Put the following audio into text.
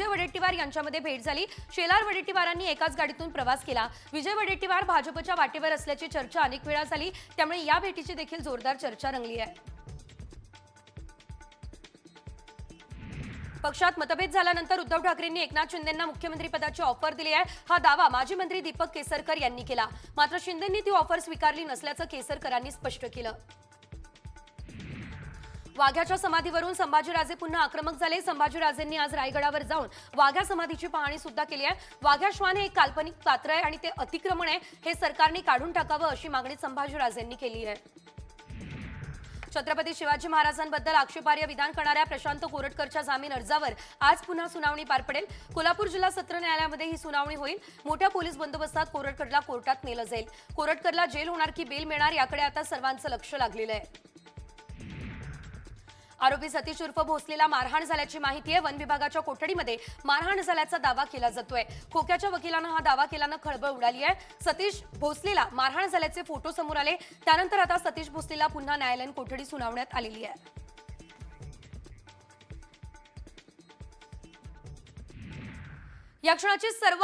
विजय वडेट्टीवार यांच्यामध्ये भेट झाली. शेलार वडेट्टीवारांनी एकाच गाडीतून प्रवास केला. विजय वडेट्टीवार भाजपच्या वाटेवर असल्याची चर्चा अनेक वेळा झाली. त्यामुळे या भेटीची देखील जोरदार चर्चा रंगली आहे. पक्षात मतभेद झाल्यानंतर उद्धव ठाकरेंनी एकनाथ शिंदेंना मुख्यमंत्री पदाची ऑफर दिली आहे. हा दावा माजी मंत्री दीपक केसरकर यांनी केला. मात्र शिंदेंनी ती ऑफर स्वीकारली नसल्याचं केसरकरांनी स्पष्ट केलं. वाघ्याच्या समाधीवरून संभाजीराजे पुन्हा आक्रमक झाले. संभाजीराजेंनी आज रायगडावर जाऊन वाघ्या समाधीची पाहणी सुद्धा केली आहे. वाघ्या श्वान हे एक काल्पनिक पात्र आहे आणि ते अतिक्रमण आहे हे सरकारने काढून टाकावं अशी मागणी संभाजीराजेंनी केली आहे. छत्रपती शिवाजी महाराजांबद्दल आक्षेपार्ह विधान करणाऱ्या प्रशांत कोरटकरच्या जामीन अर्जावर आज पुन्हा सुनावणी पार पडेल. कोल्हापूर जिल्हा सत्र न्यायालयामध्ये ही सुनावणी होईल. मोठ्या पोलीस बंदोबस्तात कोरटकरला कोर्टात नेलं जाईल. कोरटकरला जेल होणार की बेल मिळणार याकडे आता सर्वांचं लक्ष लागलेलं आहे. आरोपी सतीश उर्फ भोसलेला मारहाण झाल्याची माहिती आहे. वन विभागाच्या कोठडीमध्ये मारहाण झाल्याचा दावा केला जातोय. खोक्याच्या वकिलानं हा दावा केल्यानं खळबळ उडाली आहे. सतीश भोसलेला मारहाण झाल्याचे फोटो समोर आले. त्यानंतर आता सतीश भोसलेला पुन्हा न्यायालयीन कोठडी सुनावण्यात आलेली आहे. या क्षणाची सर्व